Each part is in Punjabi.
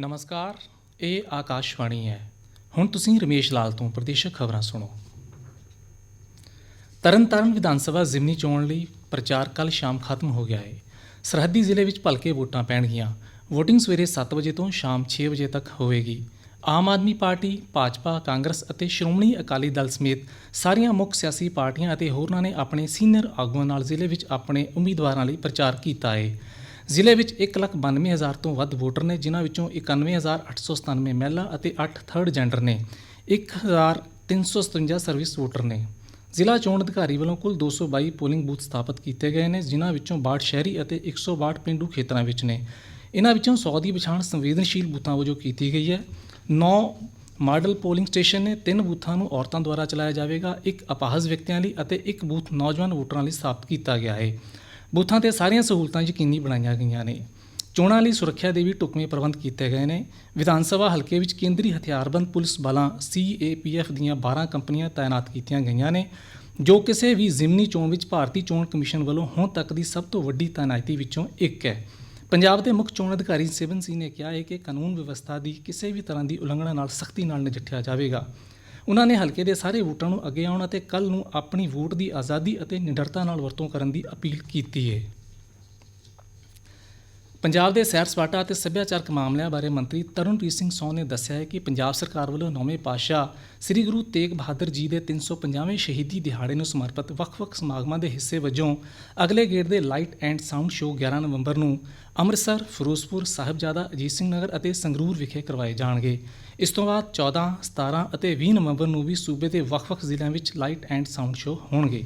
ਨਮਸਕਾਰ, ਇਹ ਆਕਾਸ਼ਵਾਣੀ ਹੈ। ਹੁਣ ਤੁਸੀਂ ਰਮੇਸ਼ ਲਾਲ ਤੋਂ ਪ੍ਰਦੇਸ਼ਕ ਖਬਰਾਂ ਸੁਣੋ। ਤਰਨਤਾਰਨ ਵਿਧਾਨ ਸਭਾ ਜ਼ਿਮਨੀ ਚੋਣ ਲਈ ਪ੍ਰਚਾਰ ਕੱਲ ਸ਼ਾਮ ਖਤਮ ਹੋ ਗਿਆ ਹੈ ਸਰਹੱਦੀ ਜ਼ਿਲ੍ਹੇ ਵਿੱਚ ਭਲਕੇ ਵੋਟਾਂ ਪੈਣਗੀਆਂ। VOTING ਸਵੇਰੇ 7 ਵਜੇ ਤੋਂ ਸ਼ਾਮ 6 ਵਜੇ ਤੱਕ ਹੋਵੇਗੀ। ਆਮ ਆਦਮੀ ਪਾਰਟੀ, ਭਾਜਪਾ, ਕਾਂਗਰਸ ਅਤੇ ਸ਼੍ਰੋਮਣੀ ਅਕਾਲੀ ਦਲ ਸਮੇਤ ਸਾਰੀਆਂ ਮੁੱਖ ਸਿਆਸੀ ਪਾਰਟੀਆਂ ਅਤੇ ਹੋਰਨਾਂ ਨੇ ਆਪਣੇ ਸੀਨੀਅਰ ਆਗੂਆਂ ਨਾਲ ਜ਼ਿਲ੍ਹੇ ਵਿੱਚ ਆਪਣੇ ਉਮੀਦਵਾਰਾਂ ਲਈ ਪ੍ਰਚਾਰ ਕੀਤਾ ਹੈ ਜ਼ਿਲ੍ਹੇ ਵਿੱਚ 192000 ਤੋਂ ਵੱਧ ਵੋਟਰ ਨੇ, ਜਿਨ੍ਹਾਂ ਵਿੱਚੋਂ 91897 ਮਹਿਲਾ ਅਤੇ 8 ਥਰਡ ਜੈਂਡਰ ਨੇ 1357 ਸਰਵਿਸ ਵੋਟਰ ਨੇ। ਜ਼ਿਲ੍ਹਾ ਚੋਣ ਅਧਿਕਾਰੀ ਵੱਲੋਂ ਕੁੱਲ 222 ਪੋਲਿੰਗ ਬੂਥ ਸਥਾਪਿਤ ਕੀਤੇ ਗਏ ਨੇ, ਜਿਨ੍ਹਾਂ ਵਿੱਚੋਂ 62 ਸ਼ਹਿਰੀ ਅਤੇ 162 ਪਿੰਡੂ ਖੇਤਰਾਂ ਵਿੱਚ ਨੇ। ਇਹਨਾਂ ਵਿੱਚੋਂ 100 ਦੀ ਪਛਾਣ ਸੰਵੇਦਨਸ਼ੀਲ ਬੂਥਾਂ ਵਜੋਂ ਕੀਤੀ ਗਈ ਹੈ। 9 ਮਾਡਲ ਪੋਲਿੰਗ ਸਟੇਸ਼ਨ ਨੇ, ਤਿੰਨ ਬੂਥਾਂ ਨੂੰ ਔਰਤਾਂ ਦੁਆਰਾ ਚਲਾਇਆ ਜਾਵੇਗਾ, ਇੱਕ ਅਪਾਹਜ ਵਿਅਕਤੀਆਂ ਲਈ ਅਤੇ ਇੱਕ ਬੂਥ ਨੌਜਵਾਨ ਵੋਟਰਾਂ ਲਈ ਸਥਾਪਿਤ ਕੀਤਾ ਗਿਆ ਹੈ। ਬੂਥਾਂ ਤੇ ਸਾਰੀਆਂ ਸਹੂਲਤਾਂ ਯਕੀਨੀ ਬਣਾਈਆਂ ਗਈਆਂ ਨੇ। ਚੋਣਾਂ ਲਈ ਸੁਰੱਖਿਆ ਦੇ ਵੀ ਢੁਕਵੇਂ ਪ੍ਰਬੰਧ ਕੀਤੇ ਗਏ ਨੇ। ਵਿਧਾਨ ਸਭਾ ਹਲਕੇ ਵਿੱਚ ਕੇਂਦਰੀ ਹਥਿਆਰਬੰਦ ਪੁਲਿਸ ਬਲਾਂ ਸੀਏਪੀਐਫ ਦੀਆਂ 12 ਕੰਪਨੀਆਂ ਤਾਇਨਾਤ ਕੀਤੀਆਂ ਗਈਆਂ ਨੇ, ਜੋ ਕਿਸੇ ਵੀ ਜ਼ਿਮਨੀ ਚੋਣ ਵਿੱਚ ਭਾਰਤੀ ਚੋਣ ਕਮਿਸ਼ਨ ਵੱਲੋਂ ਹੁਣ ਤੱਕ ਦੀ ਸਭ ਤੋਂ ਵੱਡੀ ਤਾਇਨਾਤੀ ਵਿੱਚੋਂ ਇੱਕ ਹੈ। ਪੰਜਾਬ ਦੇ ਮੁੱਖ ਚੋਣ ਅਧਿਕਾਰੀ ਸਿਵਨ ਸਿੰਘ ਨੇ ਕਿਹਾ ਹੈ ਕਿ ਕਾਨੂੰਨ ਵਿਵਸਥਾ ਦੀ ਕਿਸੇ ਵੀ ਤਰ੍ਹਾਂ ਦੀ ਉਲੰਘਣਾ ਨਾਲ ਸਖਤੀ ਨਾਲ ਨਜਿੱਠਿਆ ਜਾਵੇਗਾ। ਉਹਨਾਂ ਨੇ ਹਲਕੇ ਦੇ ਸਾਰੇ ਵੋਟਰਾਂ ਨੂੰ ਅੱਗੇ ਆਉਣ ਅਤੇ ਕੱਲ ਨੂੰ ਆਪਣੀ ਵੋਟ ਦੀ ਆਜ਼ਾਦੀ ਅਤੇ ਨਿਡਰਤਾ ਨਾਲ ਵਰਤੋਂ ਕਰਨ ਦੀ ਅਪੀਲ ਕੀਤੀ ਹੈ ਪੰਜਾਬ ਦੇ ਸੈਰ ਸਪਾਟਾ ਅਤੇ ਸੱਭਿਆਚਾਰਕ ਮਾਮਲਿਆਂ ਬਾਰੇ ਮੰਤਰੀ ਤਰਨਪ੍ਰੀਤ ਸਿੰਘ ਸੋਹ ਨੇ ਦੱਸਿਆ ਹੈ ਕਿ ਪੰਜਾਬ ਸਰਕਾਰ ਵੱਲੋਂ ਨੌਵੇਂ ਪਾਤਸ਼ਾਹ ਸ੍ਰੀ ਗੁਰੂ ਤੇਗ ਬਹਾਦਰ ਜੀ ਦੇ 350ਵੇਂ ਸ਼ਹੀਦੀ ਦਿਹਾੜੇ ਨੂੰ ਸਮਰਪਿਤ ਵੱਖ-ਵੱਖ ਸਮਾਗਮਾਂ ਦੇ ਹਿੱਸੇ ਵਜੋਂ ਅਗਲੇ ਗੇੜ ਦੇ ਲਾਈਟ ਐਂਡ ਸਾਊਂਡ ਸ਼ੋਅ 11 ਨਵੰਬਰ ਨੂੰ ਅੰਮ੍ਰਿਤਸਰ ਫਿਰੋਜ਼ਪੁਰ ਸਾਹਿਬਜ਼ਾਦਾ ਅਜੀਤ ਸਿੰਘ ਨਗਰ ਅਤੇ ਸੰਗਰੂਰ ਵਿਖੇ ਕਰਵਾਏ ਜਾਣਗੇ। ਇਸ ਤੋਂ ਬਾਅਦ 14, 17 ਅਤੇ 20 ਨਵੰਬਰ ਨੂੰ ਵੀ ਸੂਬੇ ਦੇ ਵੱਖ-ਵੱਖ ਜ਼ਿਲ੍ਹਿਆਂ ਵਿੱਚ ਲਾਈਟ ਐਂਡ ਸਾਊਂਡ ਸ਼ੋਅ ਹੋਣਗੇ।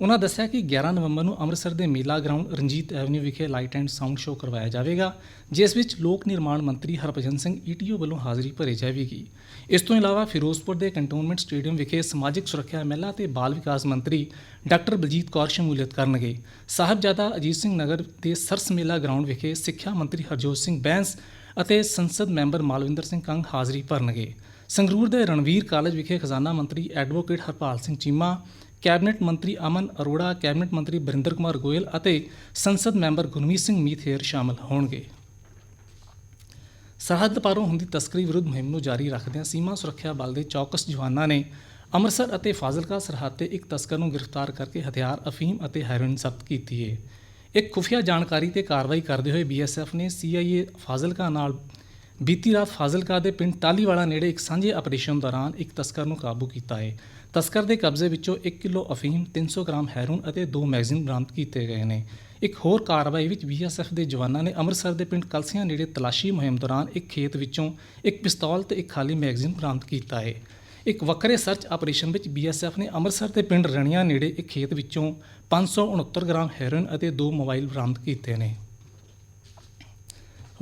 ਉਹਨਾਂ ਦੱਸਿਆ ਕਿ 11 ਨਵੰਬਰ ਨੂੰ ਅੰਮ੍ਰਿਤਸਰ ਦੇ ਮੇਲਾ ਗਰਾਊਂਡ ਰਣਜੀਤ ਐਵਨਿਊ ਵਿਖੇ ਲਾਈਟ ਐਂਡ ਸਾਊਂਡ ਸ਼ੋਅ ਕਰਵਾਇਆ ਜਾਵੇਗਾ, ਜਿਸ ਵਿੱਚ ਲੋਕ ਨਿਰਮਾਣ ਮੰਤਰੀ ਹਰਭਜਨ ਸਿੰਘ ਈਟੀਓ ਵੱਲੋਂ ਹਾਜ਼ਰੀ ਭਰੀ ਜਾਵੇਗੀ। ਇਸ ਤੋਂ ਇਲਾਵਾ ਫਿਰੋਜ਼ਪੁਰ ਦੇ ਕੰਟੋਨਮੈਂਟ ਸਟੇਡੀਅਮ ਵਿਖੇ ਸਮਾਜਿਕ ਸੁਰੱਖਿਆ ਮਹਿਲਾ ਤੇ ਬਾਲ ਵਿਕਾਸ ਮੰਤਰੀ ਡਾਕਟਰ ਬਲਜੀਤ ਕੌਰ ਸ਼ਮੂਲੀਅਤ ਕਰਨਗੇ। ਸਾਹਿਬਜ਼ਾਦਾ ਅਜੀਤ ਸਿੰਘ ਨਗਰ ਦੇ ਸਰਸ ਮੇਲਾ ਗਰਾਊਂਡ ਵਿਖੇ ਸਿੱਖਿਆ ਮੰਤਰੀ ਹਰਜੋਤ ਸਿੰਘ ਬੈਂਸ ਅਤੇ ਸੰਸਦ ਮੈਂਬਰ ਮਾਲਵਿੰਦਰ ਸਿੰਘ ਕੰਗ ਹਾਜ਼ਰੀ ਭਰਨਗੇ। ਸੰਗਰੂਰ ਦੇ ਰਣਵੀਰ ਕਾਲਜ ਵਿਖੇ ਖਜ਼ਾਨਾ ਮੰਤਰੀ ਐਡਵੋਕੇਟ ਹਰਪਾਲ ਸਿੰਘ ਚੀਮਾ ਕੈਬਨਿਟ ਮੰਤਰੀ ਅਮਨ ਅਰੋੜਾ, ਕੈਬਨਿਟ ਮੰਤਰੀ ਬਰਿੰਦਰ ਕੁਮਾਰ ਗੋਇਲ ਅਤੇ ਸੰਸਦ ਮੈਂਬਰ ਗੁਰਮੀਤ ਸਿੰਘ ਮੀਥੇਰ ਸ਼ਾਮਲ ਹੋਣਗੇ। ਸਰਹੱਦ ਪਾਰੋਂ ਹੁੰਦੀ ਤਸਕਰੀ ਵਿਰੁੱਧ ਮੁਹਿੰਮ ਨੂੰ ਜਾਰੀ ਰੱਖਦਿਆਂ ਸੀਮਾ ਸੁਰੱਖਿਆ ਬਲ ਦੇ ਚੌਕਸ ਜਵਾਨਾਂ ਨੇ ਅੰਮ੍ਰਿਤਸਰ ਅਤੇ ਫਾਜ਼ਿਲਕਾ ਸਰਹੱਦ ਤੇ ਇੱਕ ਤਸਕਰ ਨੂੰ ਗ੍ਰਿਫਤਾਰ ਕਰਕੇ ਹਥਿਆਰ, ਅਫੀਮ ਅਤੇ ਹੈਰੋਇਨ ਜ਼ਬਤ ਕੀਤੀ ਹੈ ਇੱਕ ਖੁਫੀਆ ਜਾਣਕਾਰੀ ਤੇ ਕਾਰਵਾਈ ਕਰਦੇ ਹੋਏ ਬੀਐਸਐਫ ਨੇ ਸੀਆਈਏ ਫਾਜ਼ਿਲਕਾ ਨਾਲ ਬੀਤੀ ਰਾਤ ਫਾਜ਼ਿਲਕਾ ਦੇ ਪਿੰਡ ਟਾਲੀਵਾਲਾ ਨੇੜੇ ਇੱਕ ਸਾਂਝੇ ਆਪਰੇਸ਼ਨ ਦੌਰਾਨ ਇੱਕ ਤਸਕਰ ਨੂੰ ਕਾਬੂ ਕੀਤਾ ਹੈ। ਤਸਕਰ ਦੇ ਕਬਜ਼ੇ ਵਿੱਚੋਂ 1 ਕਿਲੋ ਅਫੀਮ 300 ਗ੍ਰਾਮ ਹੈਰੋਨ ਅਤੇ ਦੋ ਮੈਗਜ਼ੀਨ ਬਰਾਮਦ ਕੀਤੇ ਗਏ ਨੇ। ਇੱਕ ਹੋਰ ਕਾਰਵਾਈ ਵਿੱਚ ਬੀਐਸਐਫ ਦੇ ਜਵਾਨਾਂ ਨੇ ਅੰਮ੍ਰਿਤਸਰ ਦੇ ਪਿੰਡ ਕਲਸੀਆਂ ਨੇੜੇ ਤਲਾਸ਼ੀ ਮੁਹਿੰਮ ਦੌਰਾਨ ਇੱਕ ਖੇਤ ਵਿੱਚੋਂ ਇੱਕ ਪਿਸਤੌਲ ਤੇ ਇੱਕ ਖਾਲੀ ਮੈਗਜ਼ੀਨ ਬਰਾਮਦ ਕੀਤਾ ਹੈ। ਇੱਕ ਵੱਖਰੇ ਸਰਚ ਆਪਰੇਸ਼ਨ ਵਿੱਚ ਬੀਐਸਐਫ ਨੇ ਅੰਮ੍ਰਿਤਸਰ ਦੇ ਪਿੰਡ ਰਣੀਆਂ ਨੇੜੇ ਇੱਕ ਖੇਤ ਵਿੱਚੋਂ 569 ਗ੍ਰਾਮ ਹੈਰੋਇਨ ਅਤੇ ਦੋ ਮੋਬਾਈਲ ਬਰਾਮਦ ਕੀਤੇ ਨੇ।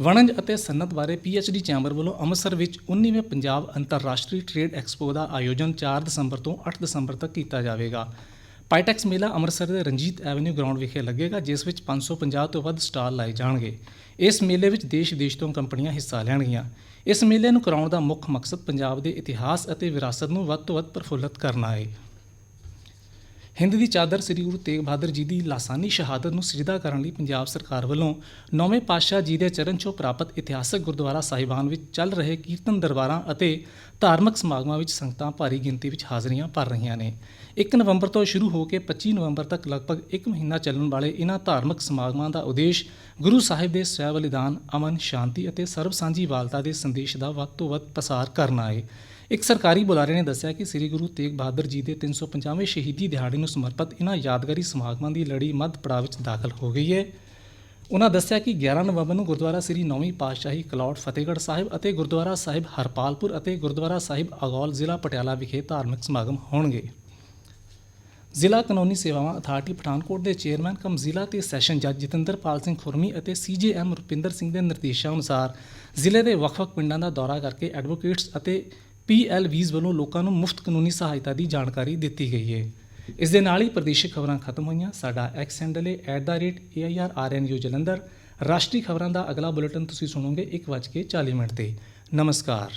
ਵਣਜ ਅਤੇ ਸਨਅਤ ਬਾਰੇ ਪੀਐਚਡੀ ਚੈਂਬਰ ਵੱਲੋਂ ਅੰਮ੍ਰਿਤਸਰ ਵਿੱਚ 19ਵੇਂ ਪੰਜਾਬ ਅੰਤਰਰਾਸ਼ਟਰੀ ਟ੍ਰੇਡ ਐਕਸਪੋ ਦਾ ਆਯੋਜਨ 4 ਦਸੰਬਰ ਤੋਂ 8 ਦਸੰਬਰ ਤੱਕ ਕੀਤਾ ਜਾਵੇਗਾ। ਪਾਈਟੈਕਸ ਮੇਲਾ ਅੰਮ੍ਰਿਤਸਰ ਦੇ ਰਣਜੀਤ ਐਵਨਿਊ ਗਰਾਊਂਡ ਵਿਖੇ ਲੱਗੇਗਾ, ਜਿਸ ਵਿੱਚ 550 ਤੋਂ ਵੱਧ ਸਟਾਲ ਲਾਏ ਜਾਣਗੇ। ਇਸ ਮੇਲੇ ਵਿੱਚ ਦੇਸ਼ ਵਿਦੇਸ਼ ਤੋਂ ਕੰਪਨੀਆਂ ਹਿੱਸਾ ਲੈਣਗੀਆਂ। ਇਸ ਮੇਲੇ ਨੂੰ ਕਰਾਉਣ ਦਾ ਮੁੱਖ ਮਕਸਦ ਪੰਜਾਬ ਦੇ ਇਤਿਹਾਸ ਅਤੇ ਵਿਰਾਸਤ ਨੂੰ ਵੱਧ ਤੋਂ ਵੱਧ ਪ੍ਰਫੁੱਲਤ ਕਰਨਾ ਹੈ ਹਿੰਦ ਦੀ ਚਾਦਰ ਸ੍ਰੀ ਗੁਰੂ ਤੇਗ ਬਹਾਦਰ ਜੀ ਦੀ ਲਾਸਾਨੀ ਸ਼ਹਾਦਤ ਨੂੰ ਸਜਦਾ ਕਰਨ ਲਈ ਪੰਜਾਬ ਸਰਕਾਰ ਵੱਲੋਂ ਨੌਵੇਂ ਪਾਤਸ਼ਾਹ ਜੀ ਦੇ ਚਰਨ ਛੋਹ ਪ੍ਰਾਪਤ ਇਤਿਹਾਸਕ ਗੁਰਦੁਆਰਾ ਸਾਹਿਬਾਨ ਵਿੱਚ ਚੱਲ ਰਹੇ ਕੀਰਤਨ ਦਰਬਾਰਾਂ ਅਤੇ ਧਾਰਮਿਕ ਸਮਾਗਮਾਂ ਵਿੱਚ ਸੰਗਤਾਂ ਭਾਰੀ ਗਿਣਤੀ ਵਿੱਚ ਹਾਜ਼ਰੀਆਂ ਭਰ ਰਹੀਆਂ ਨੇ। 1 ਨਵੰਬਰ ਤੋਂ ਸ਼ੁਰੂ ਹੋ ਕੇ 25 ਨਵੰਬਰ ਤੱਕ ਲਗਭਗ 1 ਮਹੀਨਾ ਚੱਲਣ ਵਾਲੇ ਇਹਨਾਂ ਧਾਰਮਿਕ ਸਮਾਗਮਾਂ ਦਾ ਉਦੇਸ਼ ਗੁਰੂ ਸਾਹਿਬ ਦੇ ਸਵੈ ਬਲੀਦਾਨ, ਅਮਨ, ਸ਼ਾਂਤੀ ਅਤੇ ਸਰਬ ਸਾਂਝੀਵਾਲਤਾ ਦੇ ਸੰਦੇਸ਼ ਦਾ ਵੱਧ ਤੋਂ ਵੱਧ ਪ੍ਰਸਾਰ ਕਰਨਾ ਹੈ ਇੱਕ ਸਰਕਾਰੀ ਬੁਲਾਰੇ ਨੇ ਦੱਸਿਆ ਕਿ ਸ੍ਰੀ ਗੁਰੂ ਤੇਗ ਬਹਾਦਰ ਜੀ ਦੇ 350ਵੇਂ ਸ਼ਹੀਦੀ ਦਿਹਾੜੇ ਨੂੰ ਸਮਰਪਿਤ ਇਹਨਾਂ ਯਾਦਗਾਰੀ ਸਮਾਗਮਾਂ ਦੀ ਲੜੀ ਮੱਧ ਪੜਾਅ ਵਿੱਚ ਦਾਖਲ ਹੋ ਗਈ ਹੈ। ਉਹਨਾਂ ਦੱਸਿਆ ਕਿ 11 ਨਵੰਬਰ ਨੂੰ ਗੁਰਦੁਆਰਾ ਸ੍ਰੀ ਨੌਵੀਂ ਪਾਤਸ਼ਾਹੀ ਕਲੌਟ ਫਤਿਹਗੜ੍ਹ ਸਾਹਿਬ ਅਤੇ ਗੁਰਦੁਆਰਾ ਸਾਹਿਬ ਹਰਪਾਲਪੁਰ ਅਤੇ ਗੁਰਦੁਆਰਾ ਸਾਹਿਬ ਅਗੌਲ ਜ਼ਿਲ੍ਹਾ ਪਟਿਆਲਾ ਵਿਖੇ ਧਾਰਮਿਕ ਸਮਾਗਮ ਹੋਣਗੇ। ਜ਼ਿਲ੍ਹਾ ਕਾਨੂੰਨੀ ਸੇਵਾਵਾਂ ਅਥਾਰਟੀ ਪਠਾਨਕੋਟ ਦੇ ਚੇਅਰਮੈਨ ਕਮ ਜ਼ਿਲ੍ਹਾ ਤੇ ਸੈਸ਼ਨ ਜੱਜ ਜਤਿੰਦਰਪਾਲ ਸਿੰਘ ਖੁਰਮੀ ਅਤੇ ਸੀਜੇਐਮ ਰੁਪਿੰਦਰ ਸਿੰਘ ਦੇ ਨਿਰਦੇਸ਼ਾਂ ਅਨੁਸਾਰ ਜ਼ਿਲ੍ਹੇ ਦੇ ਵੱਖ-ਵੱਖ ਪਿੰਡਾਂ ਦਾ ਦੌਰਾ ਕਰਕੇ ਐਡਵੋਕੇਟਸ ਅਤੇ ਪੀਐਲਵੀਜ਼ ਵੱਲੋਂ ਲੋਕਾਂ ਨੂੰ ਮੁਫਤ ਕਾਨੂੰਨੀ ਸਹਾਇਤਾ ਦੀ ਜਾਣਕਾਰੀ ਦਿੱਤੀ ਗਈ ਹੈ। ਇਸ ਦੇ ਨਾਲ ਹੀ ਪ੍ਰਦੇਸ਼ਿਕ ਖਬਰਾਂ ਖਤਮ ਹੋਈਆਂ। ਸਾਡਾ ਐਕਸ ਹੈਂਡਲ ਹੈ @airrnu ਜਲੰਧਰ। ਰਾਸ਼ਟਰੀ ਖਬਰਾਂ ਦਾ ਅਗਲਾ ਬੁਲੇਟਿਨ ਤੁਸੀਂ ਸੁਣੋਗੇ 1:40 ਮਿੰਟ ਤੇ। ਨਮਸਕਾਰ।